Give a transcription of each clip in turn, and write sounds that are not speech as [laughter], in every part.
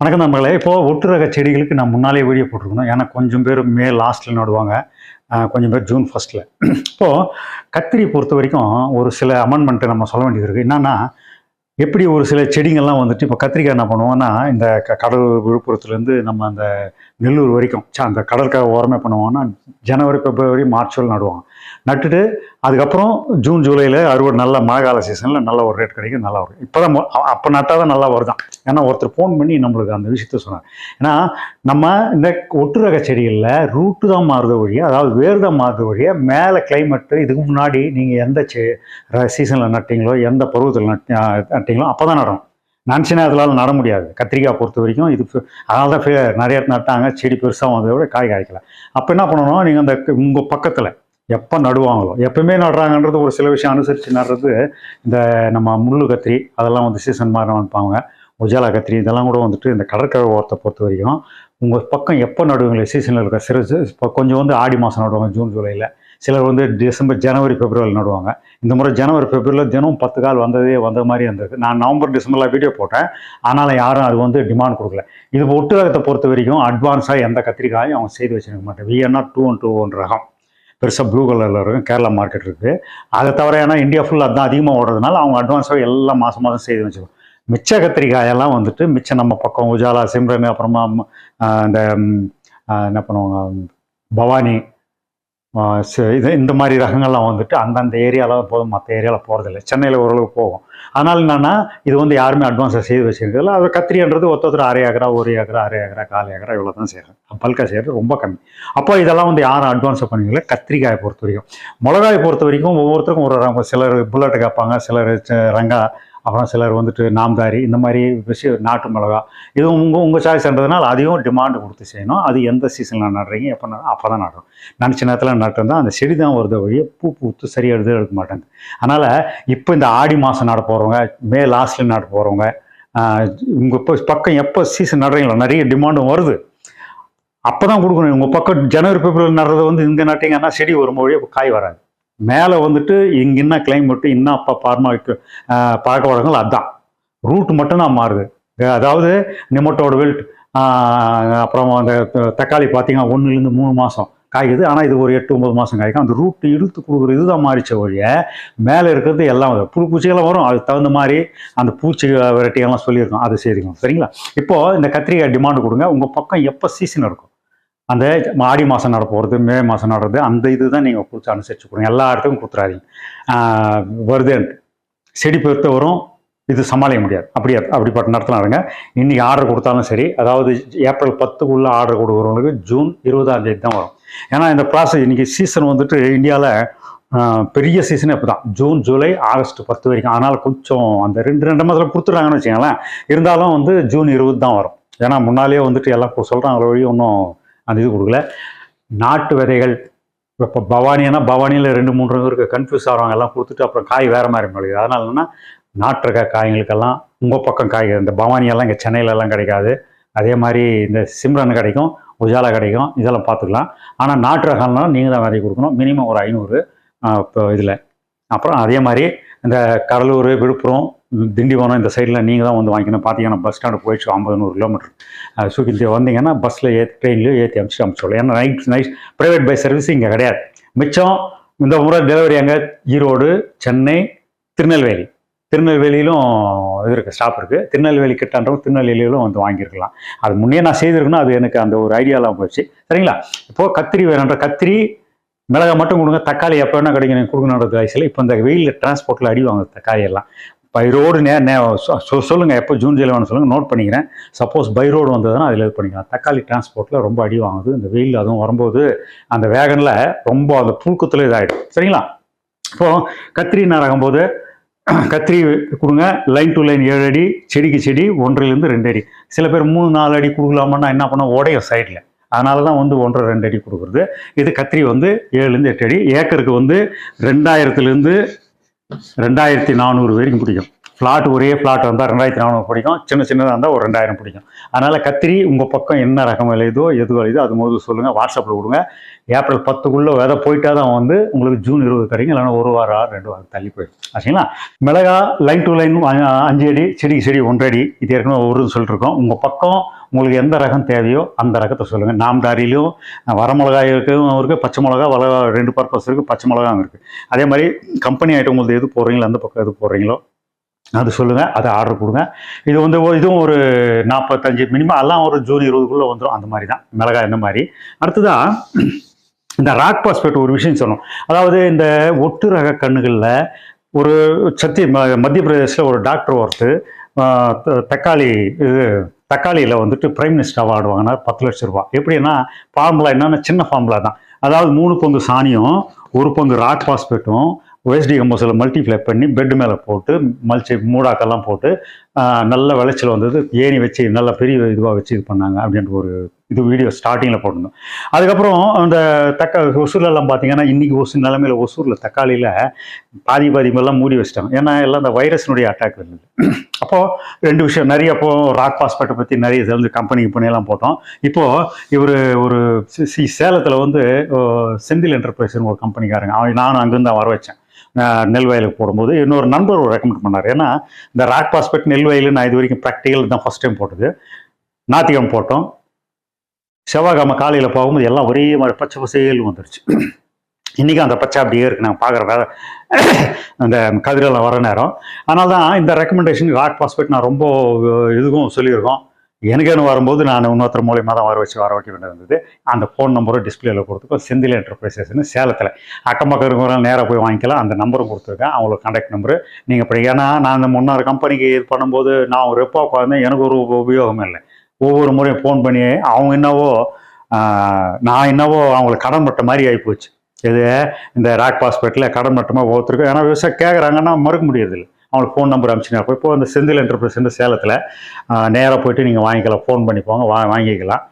வணக்கம் நண்பர்களே. இப்போது ஒட்டுரக செடிகளுக்கு நான் முன்னாலே வீடியோ போட்டிருக்கணும். ஏன்னா கொஞ்சம் பேர் மே லாஸ்ட்டில் நடுவாங்க. கொஞ்சம் பேர் ஜூன் ஃபர்ஸ்ட்டில் இப்போது கத்திரி பொறுத்த வரைக்கும் ஒரு சில அமெண்ட்மெண்ட்டு நம்ம சொல்ல வேண்டியது இருக்குது என்னன்னா எப்படி ஒரு சில செடிங்கள்லாம் வந்துட்டு இப்போ கத்திரிக்காய் என்ன பண்ணுவோம்னா இந்த க- கடல் விழுப்புரத்துலேருந்து நம்ம அந்த நெல்லூர் வரைக்கும் ச்ச, அந்த கடற்கரை ஓரமே பண்ணுவோம்னா ஜனவரி பிப்ரவரி மார்ச் வரை நடுவாங்க நட்டுட்டு அதுக்கப்புறம் ஜூன் ஜூலையில் அறுவடை நல்ல மழை கால சீசனில் நல்ல ஒரு ரேட் கிடைக்கும் நல்லா வரும். இப்போ தான் அப்போ நட்டால் தான் நல்லா வருதான். ஏன்னா ஒருத்தர் ஃபோன் பண்ணி நம்மளுக்கு அந்த விஷயத்த சொன்னார். ஏன்னா நம்ம இந்த ஒட்டு ரக செடிகளில் ரூட்டு தான் மாறுத வழியாக அதாவது வேர் தான் மாறுத வழியாக மேலே கிளைமேட்டு இதுக்கு முன்னாடி நீங்கள் எந்த செ சீசனில் நட்டீங்களோ எந்த பருவத்தில் நட் நட்டீங்களோ அப்போ தான் நடணும் நினச்சினா அதனால் நட முடியாது. கத்திரிக்காய் பொறுத்த வரைக்கும் இது அதனால தான் நிறைய நட்டாங்க செடி பெருசாக வந்ததை விட காய் காய்க்கல. அப்போ என்ன பண்ணணும் நீங்கள் அந்த உங்கள் பக்கத்தில் எப்போ நடுவாங்களோ எப்பவுமே நடுறாங்கன்றது ஒரு சில விஷயம் அனுசரித்து நடுறது இந்த நம்ம முள்ளு கத்திரி அதெல்லாம் வந்து சீசன் மாதிரி பாங்க உஜாலா கத்திரி இதெல்லாம் கூட வந்துட்டு இந்த கடற்கரை ஓரத்தை பொறுத்த வரைக்கும் உங்கள் பக்கம் எப்போ நடுவீங்களே சீசனில் இருக்க சிறு இப்போ கொஞ்சம் வந்து ஆடி மாதம் நடுவாங்க ஜூன் ஜூலையில் சிலர் வந்து டிசம்பர் ஜனவரி பிப்ரவரியில் நடுவாங்க. இந்த முறை ஜனவரி பிப்ரவரியில் தினம் பத்து கால் வந்ததே வந்த மாதிரி இருந்தது நான் நவம்பர் டிசம்பரில் வீடியோ போட்டேன். ஆனாலும் யாரும் அது வந்து டிமாண்ட் கொடுக்கல. இது ஒட்டுரகத்தை பொறுத்த வரைக்கும் அட்வான்ஸாக எந்த கத்திரிக்காயும் அவங்க செய்து வச்சிருக்க மாட்டேன் விஎன்னா டூ ஒன் டூ ஒன் ரகம். பெருசாக ப்ளூ கலரில் இருக்கும் கேரளா மார்க்கெட் இருக்குது அதை தவிர ஏன்னா இந்தியா ஃபுல்லாக அதுதான் அதிகமாக ஓடுறதுனால அவங்க அட்வான்ஸாக எல்லாம் மாதம் மாதம் செய்து வச்சுக்கணும் மிச்ச கத்திரிக்காயெல்லாம் வந்துட்டு மிச்சம் நம்ம பக்கம் உஜாலா சிம்ரன் அப்புறமா இந்த என்ன பண்ணுவாங்க பவானி இது இந்த மாதிரி ரகங்கள்லாம் வந்துட்டு அந்தந்த ஏரியாவில் போதும் மற்ற ஏரியாவில் போகிறதில்ல சென்னையில் ஓரளவுக்கு போகும். அதனால் என்னென்னா இது வந்து யாருமே அட்வான்ஸாக செய்து வச்சுருக்கல அது கத்திரின்றது ஒருத்தர் அரை ஏக்கரா ஒரு ஏக்கரா அரை ஏக்கரா கால் ஏக்கரா இவ்வளோ தான் செய்கிறாங்க பல்காக செய்கிறது ரொம்ப கம்மி. அப்போ இதெல்லாம் வந்து யாரும் அட்வான்ஸாக பண்ணுவீங்கள? கத்திரிக்காயை பொறுத்த வரைக்கும் மிளகாயை பொறுத்த வரைக்கும் ஒவ்வொருத்தருக்கும் ஒரு ரகம் சிலர் புல்லட்டு கேட்பாங்க சிலர் ரங்கா அப்புறம் சிலர் வந்துட்டு நாம்தாரி இந்த மாதிரி விஷயம் நாட்டு மிளகா இது உங்கள் உங்கள் சாய்ஸ்ன்றதுனால அதையும் டிமாண்டு கொடுத்து செய்யணும். அது எந்த சீசனில் நடுறீங்க எப்போ நட அப்போ தான் நடுறோம். நினச்ச நேரத்தில் நட்டுருந்தால் அந்த செடி தான் வருது வழியே பூ பூத்து சரியாக எடுத்து எடுக்க மாட்டேங்குது. அதனால் இப்போ இந்த ஆடி மாதம் நட போகிறவங்க மே லாஸ்ட்டில் நட போகிறவங்க உங்கள் இப்போ பக்கம் எப்போ சீசன் நடுறீங்களோ நிறைய டிமாண்டும் வருது. அப்போ தான் கொடுக்கணும். உங்கள் பக்கம் ஜனவரி பிப்ரவரி நடுறது வந்து இங்கே நட்டிங்கன்னா செடி வரும்போது காய் வராது. மேலே வந்துட்டு இங்கே என்ன கிளைமேட்டு இன்னும் அப்போ பார்மா பழக்க வழக்கங்கள் அதுதான் ரூட் மட்டும்தான் மாறுது. அதாவது நிமட்டோட வெல்ட் அப்புறம் அந்த தக்காளி பார்த்தீங்கன்னா ஒன்றுலேருந்து மூணு மாதம் காய்க்குது. ஆனால் இது ஒரு எட்டு ஒம்பது மாதம் காய்க்கும். அந்த ரூட்டு இழுத்து கொடுக்குற இதுதான் மாறிச்ச வழிய மேலே இருக்கிறது எல்லாம் வரும். புழு பூச்சிகளாம் வரும். அதுக்கு தகுந்த மாதிரி அந்த பூச்சி வெரைட்டிகள்லாம் சொல்லியிருக்கோம். அது சரிங்க சரிங்களா? இப்போது இந்த கத்திரிக்காய் டிமாண்டு கொடுங்க. உங்கள் பக்கம் எப்போ சீசன் இருக்கும்? அந்த ஆடி மாதம் நட போகிறது மே மாதம் நடுறது அந்த இது தான் நீங்கள் கொடுத்து அனுசரிச்சு கொடுங்க. எல்லா இடத்துக்கும் கொடுத்துறாதீங்க. வருதுன்ட்டு செடி பெருத்த வரும் இது சமாளிக்க முடியாது. அப்படியா அப்படிப்பட்ட நேரத்தில் இருங்க இன்றைக்கி ஆர்டர் கொடுத்தாலும் சரி அதாவது ஏப்ரல் பத்துக்குள்ளே ஆர்டர் கொடுக்குறவங்களுக்கு ஜூன் இருபதாம் தேதி தான் வரும். ஏன்னா இந்த ப்ராசஸ் இன்றைக்கி சீசன் வந்துட்டு இந்தியாவில் பெரிய சீசனே இப்போ தான் ஜூன் ஜூலை ஆகஸ்ட் பத்து வரைக்கும். ஆனால் கொஞ்சம் அந்த ரெண்டு ரெண்டு மாதத்தில் கொடுத்துட்றாங்கன்னு வச்சுக்கோங்களேன். இருந்தாலும் வந்து ஜூன் இருபது தான் வரும். ஏன்னா முன்னாலேயே வந்துட்டு எல்லாம் சொல்கிறாங்க வழி ஒன்றும் அந்த இது கொடுக்கல. நாட்டு விதைகள் இப்போ பவானினா பவானியில் ரெண்டு மூணு ரகம் இருக்குது கன்ஃபியூஸ் ஆகிறவங்க எல்லாம் கொடுத்துட்டு அப்புறம் காய் வேறு மாதிரி முடியுது அதனால என்னன்னா நாட்டு ரக காய்களுக்கெல்லாம் உங்கள் பக்கம் காய் இந்த பவானியெல்லாம் இங்கே சென்னையிலலாம் கிடைக்காது. அதே மாதிரி இந்த சிம்ரன் கிடைக்கும் உஜாலா கிடைக்கும் இதெல்லாம் பார்த்துக்கலாம். ஆனால் நாட்டு ரகம்னா நீங்கள் தான் விதை கொடுக்கணும் மினிமம் ஒரு ஐநூறு இப்போ இதில். அப்புறம் அதே மாதிரி இந்த கடலூர் விழுப்புரம் திண்டிவனம் இந்த சைடில் நீங்கள் தான் வந்து வாங்கிக்கணும். பார்த்தீங்கன்னா பஸ் ஸ்டாண்டு போயிடுச்சு ஐம்பது நூறு கிலோமீட்டர் சுற்றி வந்தீங்கன்னா பஸ்ஸில் ஏற்றி ட்ரெயின்லையோ ஏற்றி அனுப்பிச்சு அனுப்பிச்சோம் ஏன்னா night night private bus service இங்கே கிடையாது. மிச்சம் இந்த முறை டெலிவரி அங்கே ஈரோடு சென்னை திருநெல்வேலி. திருநெல்வேலியிலும் இது இருக்குது ஸ்டாப் இருக்குது திருநெல்வேலி கிட்டன்றவங்க திருநெல்வேலியிலும் வந்து வாங்கியிருக்கலாம். அது முன்னே நான் செய்திருக்கணும் அது எனக்கு அந்த ஒரு ஐடியாலாம் போச்சு. சரிங்களா? இப்போது கத்திரி வேணுன்ற கத்திரி மிளகாய் மட்டும் கொடுங்க தக்காளி எப்போ வேணால் கிடைக்கும் எனக்கு கொடுக்கணுன்றது வயசில் இப்போ இந்த வெயிலில் டிரான்ஸ்போர்ட்டில் அடி வாங்குது தக்காளி எல்லாம். பை ரோடு நே நே சொ- சொல்லுங்கள் எப்போ ஜூன் ஜூலை வேணும் சொல்லுங்கள் நோட் பண்ணிக்கிறேன். சப்போஸ் பை ரோடு வந்ததுன்னா அதில் இது பண்ணிக்கலாம். தக்காளி டிரான்ஸ்போர்ட்டில் ரொம்ப அடி வாங்குது. இந்த வெயில் அதுவும் வரும்போது அந்த வேகனில் ரொம்ப அந்த புழுக்கத்தில் இதாகிடும் சரிங்களா? இப்போது கத்திரி நரகும்போது [clears throat] கத்திரி கொடுங்க. லைன் டு லைன் ஏழு அடி செடிக்கு செடி ஒன்றிலிருந்து ரெண்டு அடி. சில பேர் மூணு நாலு அடி கொடுக்கலாமான்னா என்ன பண்ணோம்? உடையும் சைடில் அதனால தான் வந்து ஒன்றரை ரெண்டு அடி கொடுக்குறது. இது கத்திரி வந்து ஏழுலேருந்து எட்டு அடி. ஏக்கருக்கு வந்து ரெண்டாயிரத்துலேருந்து ரெண்டாயிரத்தி நானூறு வரைக்கும் பிடிக்கும். ஃப்ளாட் ஒரே ஃப்ளாட் வந்தால் ரெண்டாயிரத்தி நானூறு பிடிக்கும். சின்ன சின்னதாக இருந்தால் ஒரு ரெண்டாயிரம் பிடிக்கும். அதனால் கத்திரி உங்கள் பக்கம் என்ன ரகம் விளையுதோ எது விளையுதோ அது முதல்ல சொல்லுங்கள் வாட்ஸ்அப்பில் கொடுங்க ஏப்ரல் பத்துக்குள்ளே விதை போயிட்டா தான் வந்து உங்களுக்கு ஜூன் இருபது கிடைக்கும் இல்லைன்னா ஒரு வாரம் ஆறு ரெண்டு வாரம் தள்ளி போயிடும். சரிங்களா? மிளகா லைன் டு லைன் அஞ்சு அடி செடிக்கு செடி ஒன்றடி அடி இது ஏற்கனவே ஒரு சொல்லிருக்கோம். உங்கள் பக்கம் உங்களுக்கு எந்த ரகம் தேவையோ அந்த ரகத்தை சொல்லுங்கள் நாம்தாரிலையும் வர இருக்கும் இருக்குது பச்சை மிளகா வள ரெண்டு பர்பஸ் இருக்குது பச்சை மிளகாவும் இருக்குது அதே மாதிரி கம்பெனி ஐட்டம் உங்களுக்கு எது போடுறீங்களோ அந்த பக்கம் எது போடுறீங்களோ அது சொல்லுங்கள் அதை ஆர்டர் கொடுங்க. இது வந்து இதுவும் ஒரு நாற்பத்தஞ்சு மினிமம் எல்லாம் ஒரு ஜூன் இருபதுக்குள்ளே வந்துடும் அந்த மாதிரி தான். மிளகாய் இந்த மாதிரி. அடுத்ததான் இந்த ராக் பாஸ்பேட் ஒரு விஷயம் சொன்னோம் அதாவது இந்த ஒட்டு ரக கண்ணுகளில் ஒரு சத்தி ம- மத்திய பிரதேசில் ஒரு டாக்டர் ஒருத்தர் த- தக்காளி இது தக்காளியில் வந்துட்டு பிரைம் மினிஸ்டர் அவார்டு வாங்கினா பத்து லட்சம் ரூபா. எப்படின்னா ஃபார்முலா என்னென்னா சின்ன ஃபார்முலா தான். அதாவது மூணு பங்கு சாணியும் ஒரு பங்கு ராக் பாஸ்பேட்டும் OSD கம்போஸில் மல்டிப்ளை பண்ணி பெட் மேலே போட்டு மல்ச்சி மூடாக்கெல்லாம் போட்டு நல்ல விளைச்சல் வந்தது. ஏணி வச்சு நல்ல பெரிய இதுவாக வச்சு இது பண்ணாங்க அப்படின்ற ஒரு இது வீடியோ ஸ்டார்டிங்கில் போட்டிருந்தோம். அதுக்கப்புறம் அந்த தக்கா ஒசூர்லலாம் பார்த்தீங்கன்னா இன்றைக்கி ஒசூர் நிலமையில ஒசூரில் தக்காளியில் பாதி பாதி மூடி வச்சிட்டாங்க. ஏன்னா எல்லாம் அந்த வைரஸினுடைய அட்டாக் இருந்தது அப்போது ரெண்டு விஷயம் நிறைய அப்போ ராக் பாஸ்பேட்டை பற்றி நிறைய தெரிஞ்சு கம்பெனிக்கு பண்ணியெல்லாம் போட்டோம். இப்போது இவர் ஒரு சி- சி சேலத்தில் வந்து செந்தில் என்டர்பிரைஸ்னு ஒரு கம்பெனிக்காரங்க அவன் நானும் அங்கேருந்து தான் வர வச்சேன் நெல் வயலுக்கு போடும்போது இன்னொரு நண்பர் ஒரு ரெக்கமெண்ட் பண்ணார். ஏன்னா இந்த ராக் பாஸ்பெக்ட் நெல் வயல் நான் இது வரைக்கும் ப்ராக்டிக்கல் தான் ஃபஸ்ட் டைம் போட்டது. நாத்திகம் போட்டோம். செவ்வாய்க்கிழமை காலையில் போகும்போது எல்லாம் ஒரே மாதிரி பச்சை பசேல் வந்துருச்சு. இன்றைக்கும் அந்த பச்சை அப்படியே இருக்குது நாங்கள் பார்க்குற வேலை அந்த கதிரெல்லாம் வர நேரம். அதனால தான் இந்த ரெக்கமெண்டேஷன் ராக் பாஸ்பேட் நான் ரொம்ப இதுவும் சொல்லியிருக்கோம். எனக்குன்னு வரும்போது நான் இன்னொருத்தர் மூலியமாக தான் வர வச்சு வர வைக்க வேண்டியிருந்தது அந்த ஃபோன் நம்பரும் டிஸ்பிளேல கொடுத்துருக்கோம் செந்தில் என்டர்பிரைசஸ்னு சேலத்தில். அக்கம் பக்கம் இருக்கிறவங்க நேராக போய் வாங்கிக்கலாம். அந்த நம்பரும் கொடுத்துருக்கேன். அவங்களுக்கு கான்டாக்ட் நம்பரு நீங்கள் இப்போ ஏன்னா நான் அந்த முன்னாறு கம்பெனிக்கு இது பண்ணும்போது நான் ஒரு ரெப்போ உட்காந்து எனக்கு ஒரு உபயோகமே இல்லை. ஒவ்வொரு முறையும் ஃபோன் பண்ணி அவங்க என்னவோ நான் என்னவோ அவங்களுக்கு கடன் பட்ட மாதிரி ஆகிப்போச்சு இது இந்த ராக் பாஸ்பேட்டில் கடன் மட்டமாக ஒவ்வொருத்தருக்கும். ஏன்னா விவசாயம் கேட்குறாங்கன்னா மறுக்க முடியறதில்லை. அவங்களுக்கு ஃபோன் நம்பர் அனுப்பிச்சுனா இப்போ இந்த செந்தில் என்டர்பிரைஸ் சேலத்தில் நேராக போயிட்டு நீங்கள் வாங்கிக்கலாம் ஃபோன் பண்ணி போங்க வா வாங்கிக்கலாம்.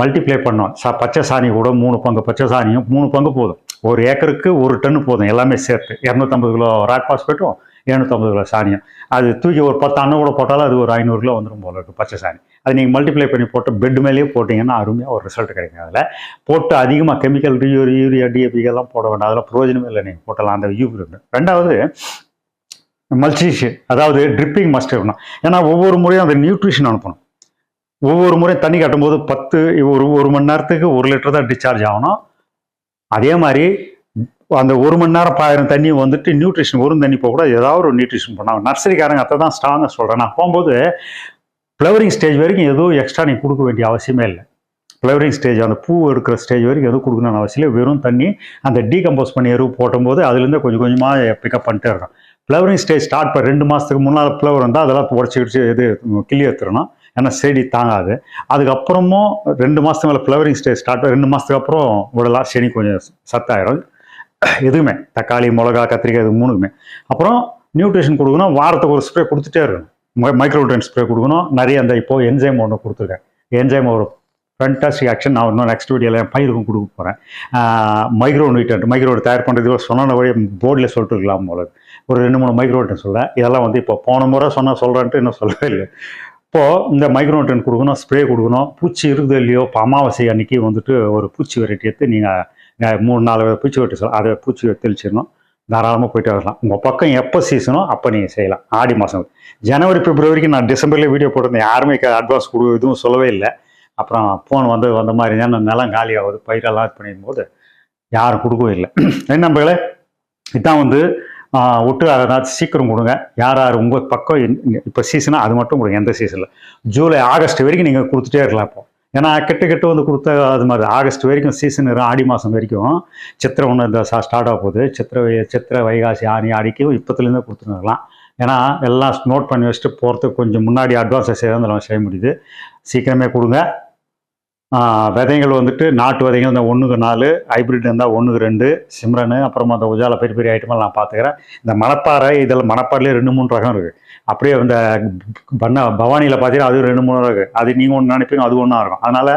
மல்டிப்ளை பண்ணோம் சா பச்சை சாணி கூட மூணு பங்கு பச்சை சாணியும் மூணு பங்கு போதும். ஒரு ஏக்கருக்கு ஒரு டன்னு போதும் எல்லாமே சேர்த்து. இரநூத்தம்பது கிலோ ராக் பாஸ்பேட்டும் இரநூத்தம்பது கிலோ சாணியும். அது தூக்கி ஒரு பத்து அண்ணன் கூட போட்டாலும் அது ஒரு ஐநூறு கிலோ வந்துடும் போல இருக்குது பச்சை சாணி. அது நீங்கள் மல்டிப்ளை பண்ணி போட்டு பெட் மேலேயே போட்டிங்கன்னா அருமையாக ஒரு ரிசல்ட் கிடைக்கும் அதில். போட்டு அதிகமாக கெமிக்கல் யூரி யூரியா டிஏபி எல்லாம் போட வேண்டாம். அதெல்லாம் பிரயோஜனமே இல்லை நீங்கள் போட்டலாம். அந்த யூரி ரெண்டாவது மல்டிஷன் அதாவது ட்ரிப்பிங் மஸ்ட் இருக்கணும் ஏன்னா ஒவ்வொரு முறையும் அந்த நியூட்ரிஷன் அனுப்பணும். ஒவ்வொரு முறையும் தண்ணி கட்டும்போது பத்து ஒரு ஒரு மணி நேரத்துக்கு ஒரு லிட்டர் தான் டிஸ்சார்ஜ் ஆகணும். அதே மாதிரி அந்த ஒரு மணி நேரம் பாயிரம் தண்ணி வந்துட்டு நியூட்ரிஷன் ஒரு தண்ணி போக கூட ஏதாவது ஒரு நியூட்ரிஷன் பண்ணாங்க நர்சரிக்காரங்க அதை தான் ஸ்ட்ராங்காக சொல்கிறேன் நான் போகும்போது ஃப்ளவரிங் ஸ்டேஜ் வரைக்கும் எதுவும் எக்ஸ்ட்ரா நீ கொடுக்க வேண்டிய அவசியமே இல்லை. ஃப்ளவரிங் ஸ்டேஜ் அந்த பூ எடுக்கிற ஸ்டேஜ் வரைக்கும் எதுவும் கொடுக்கணும்னு அவசியம் இல்லை. வெறும் தண்ணி அந்த டீகம்போஸ் பண்ணி எருவு போட்டும்போது அதுலேருந்து கொஞ்சம் கொஞ்சமாக பிக்கப் பண்ணிட்டே இருக்கும் ஃப்ளவரிங் ஸ்டேஜ் ஸ்டார்ட் பண்ண ரெண்டு மாதத்துக்கு முன்னால் ஃப்ளவர் வந்தால் அதெல்லாம் உடச்சி கிடச்சி இது கிளி எடுத்துடணும். ஏன்னா செடி தாங்காது. அதுக்கப்புறமும் ரெண்டு மாதத்துக்கு மேலே ஃப்ளவரிங் ஸ்டேஜ் ஸ்டார்ட் ரெண்டு மாதத்துக்கு அப்புறம் விடலாம் செடி கொஞ்சம் சத்தாயிரும். எதுவுமே. தக்காளி மிளகா கத்திரிக்காய் இது மூணுக்குமே. அப்புறம் நியூட்ரிஷன் கொடுக்கணும். வாரத்துக்கு ஒரு ஸ்ப்ரே கொடுத்துட்டே இருக்கணும். மைக்ரோட்ரன் ஸ்ப்ரே கொடுக்கணும். நிறைய அந்த இப்போ என்ஜைம் ஒன்று கொடுத்துருக்கேன். என்ஜைம் ஒரு ஃபண்டாஸ்டிக் ஆக்ஷன் நான் இன்னும் நெக்ஸ்ட் வீடியோவில் என் பயிருக்கும் கொடுக்க போகிறேன் மைக்ரோ நியூட்ரன்ட் மைக்ரோ தயார் பண்ணுறது சொன்ன வழி போர்டில் சொல்லிட்டு இருக்கலாம் போல ஒரு ரெண்டு மூணு மைக்ரோட்டன் சொல்ல இதெல்லாம் வந்து இப்போ போன முறை சொன்னால் சொல்கிறேன்ட்டு இன்னும் சொல்லவே இல்லை இப்போது இந்த மைக்ரோட்டன் கொடுக்கணும் ஸ்ப்ரே கொடுக்கணும். பூச்சி இருக்குது இல்லையோ இப்போ அமாவாசை அன்னைக்கு வந்துட்டு ஒரு பூச்சி வெரைட்டி எடுத்து நீங்கள் மூணு நாலு பூச்சி வெட்டி சொல்லலாம் அதை பூச்சி தெளிச்சிடணும். தாராளமாக போயிட்டு வரலாம். உங்கள் பக்கம் எப்போ சீசனோ அப்போ நீங்கள் செய்யலாம். ஆடி மாதம் ஜனவரி பிப்ரவரிக்கு நான் டிசம்பரில் வீடியோ போட்டிருந்தேன். யாருமே அட்வான்ஸ் கொடு எதுவும் சொல்லவே இல்லை. அப்புறம் ஃபோன் வந்து வந்த மாதிரி தான் நிலம் காலி ஆகுது பயிரெல்லாம் இது பண்ணிடும்போது யாரும் கொடுக்கவும் இல்லை. [clears throat] என்ன நம்பர்களே இதான் வந்து விட்டு அதை அதாவது சீக்கிரம் கொடுங்க. யார் யார் உங்கள் பக்கம் இப்போ சீசனாக அது மட்டும் கொடுங்க எந்த சீசனில் ஜூலை ஆகஸ்ட் வரைக்கும் நீங்கள் கொடுத்துட்டே இருக்கலாம் இப்போ. ஏன்னா கெட்டு கெட்டு வந்து கொடுத்த அது மாதிரி. ஆகஸ்ட் வரைக்கும் சீசன் ஆடி மாதம் வரைக்கும் சித்திரை ஒன்று இந்த ஸ்டார்ட் ஆக போகுது. சித்திரை சித்திரை வைகாசி ஆணி ஆடிக்கும் இப்போத்துலேருந்தே கொடுத்துருக்கலாம் ஏன்னா எல்லாம் நோட் பண்ணி வச்சுட்டு போகிறதுக்கு கொஞ்சம் முன்னாடி அட்வான்ஸை செய்ய நம்ம செய்ய முடியுது. சீக்கிரமே கொடுங்க. விதைகள் வந்துட்டு நாட்டு விதைகள் இந்த ஒன்றுக்கு நாலு ஹைப்ரிட் இருந்தால் ஒன்றுக்கு ரெண்டு சிம்ரனு அப்புறமா அந்த உஜால பெரிய பெரிய ஐட்டமெல்லாம் நான் பார்த்துக்கிறேன். இந்த மணப்பாறை இதில் மணப்பாறையிலே ரெண்டு மூணு ரகம் இருக்குது அப்படியே இந்த பண்ண பவானியில் பார்த்தீங்கன்னா அது ரெண்டு மூணு ரகம் அது நீங்கள் ஒன்று நினைப்பீங்க அது ஒன்றா இருக்கும். அதனால்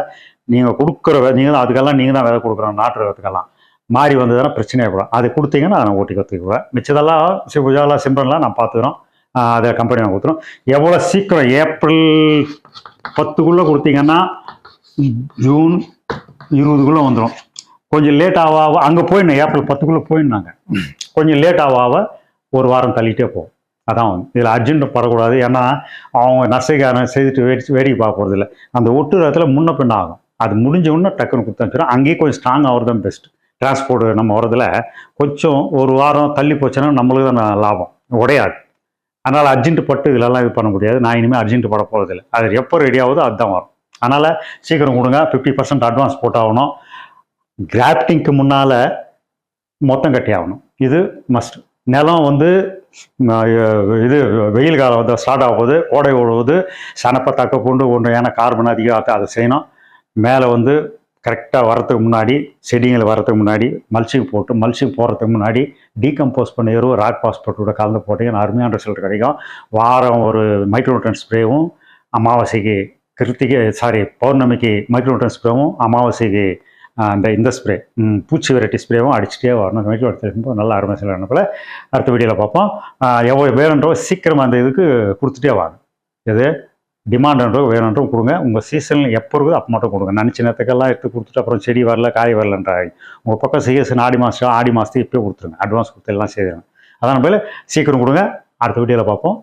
நீங்கள் கொடுக்குற நீங்கள் அதுக்கெல்லாம் நீங்கள் தான் விதை கொடுக்குறோம் நாட்டு ரகத்துக்கெல்லாம் மாறி வந்ததுன்னா பிரச்சனையாக கூட அது கொடுத்தீங்கன்னா அதை நான் ஓட்டி கற்றுக்குவேன் மிச்சதெல்லாம் சி- உஜாலா சிம்ரன்லாம் நான் பார்த்துக்கிறோம். அதை கம்பெனி நான் கொடுத்துரும். எவ்வளோ சீக்கிரம் ஏப்ரல் பத்துக்குள்ளே கொடுத்தீங்கன்னா ஜூன் இருபதுக்குள்ளே வந்துடும் கொஞ்சம் லேட் ஆக ஆக அங்கே போயிடணும் ஏப்ரல் பத்துக்குள்ளே போயிடனாங்க. கொஞ்சம் லேட் ஆக ஆக ஒரு வாரம் தள்ளிட்டே போகும். அதான் வந்து இதில் அர்ஜென்ட் படக்கூடாது. ஏன்னா அவங்க நர்சைக்காரன் செய்துட்டு வேடி வேடிக்கை பார்க்க இல்லை. அந்த ஒட்டுறதுல முன்ன பின்ன ஆகும். அது முடிஞ்ச உடனே டக்குன்னு கொடுத்தாச்சுரும் அங்கேயே கொஞ்சம் ஸ்ட்ராங் ஆகிறது தான் பெஸ்ட் டிரான்ஸ்போர்ட் நம்ம வரதுல கொஞ்சம் ஒரு வாரம் தள்ளி போச்சுன்னா நம்மளுக்கு தான் லாபம். உடையாது. அதனால் அர்ஜென்ட் பட்டு இதிலெல்லாம் இது பண்ண முடியாது. நான் இனிமேல் அர்ஜென்ட் பட போகிறதில்ல அது எப்போ ரெடி ஆகுதோ அதுதான் வரும். அதனால் சீக்கிரம் கொடுங்க. ஃபிஃப்டி பர்சன்ட் அட்வான்ஸ் போட்டாகணும். கிராஃப்டிங்க்கு முன்னால் மொத்தம் கட்டி ஆகணும் இது மஸ்ட் நிலம் வந்து இது வெயில் காலம் வந்து ஸ்டார்ட் ஆகும்போது போகுது. கோடை ஓடுவது சனப்பை தக்க கொண்டு ஒன்று ஏன்னா கார்பன் அதிகம் அதை செய்யணும். மேலே வந்து கரெக்டாக வரதுக்கு முன்னாடி செடிகள் வரத்துக்கு முன்னாடி மல்ச்சிங் போட்டு மல்ச்சிங் போகிறதுக்கு முன்னாடி டீகம்போஸ் பண்ண எருவு ராக் பாஸ்போர்ட்டோட கலந்து போட்டிங்கன்னா அருமையான ரிசல்ட் கிடைக்கும். வாரம் ஒரு மைக்ரோட்ரன் ஸ்ப்ரேவும் அமாவாசைக்கு கிருத்திகை சாரி பௌர்ணமிக்கு மைக்ரோட்டன் ஸ்ப்ரேவும் அமாவாசைக்கு அந்த இந்த ஸ்ப்ரே பூச்சி வெரைட்டி ஸ்ப்ரேவும் அடிச்சுட்டே வரணும். மைக்ரோ எடுத்துருக்கும்போது நல்ல அருமை சில போல் அடுத்த வீடியோவில் பார்ப்போம். எவ்வளோ வேணுன்றோ சீக்கிரமாக அந்த இதுக்கு கொடுத்துட்டே வாங்க. எது? டிமாண்ட்ன்றோ வேணுன்றோ கொடுங்க. உங்கள் சீசன் எப்போ இருக்குதோ அப்போ மட்டும் கொடுங்க. நினச்ச நேரத்துக்கெல்லாம் எடுத்து கொடுத்துட்டு அப்புறம் செடி வரல காய் வரலன்றாங்க உங்கள் பக்கம் சீசன் ஆடி மாதம் ஆடி மாதத்துக்கு இப்போயே கொடுத்துருங்க. அட்வான்ஸ் கொடுத்து எல்லாம் செய்திருங்க அதான் நம்ம சீக்கிரம் கொடுங்க. அடுத்த வீடியோவில் பார்ப்போம்.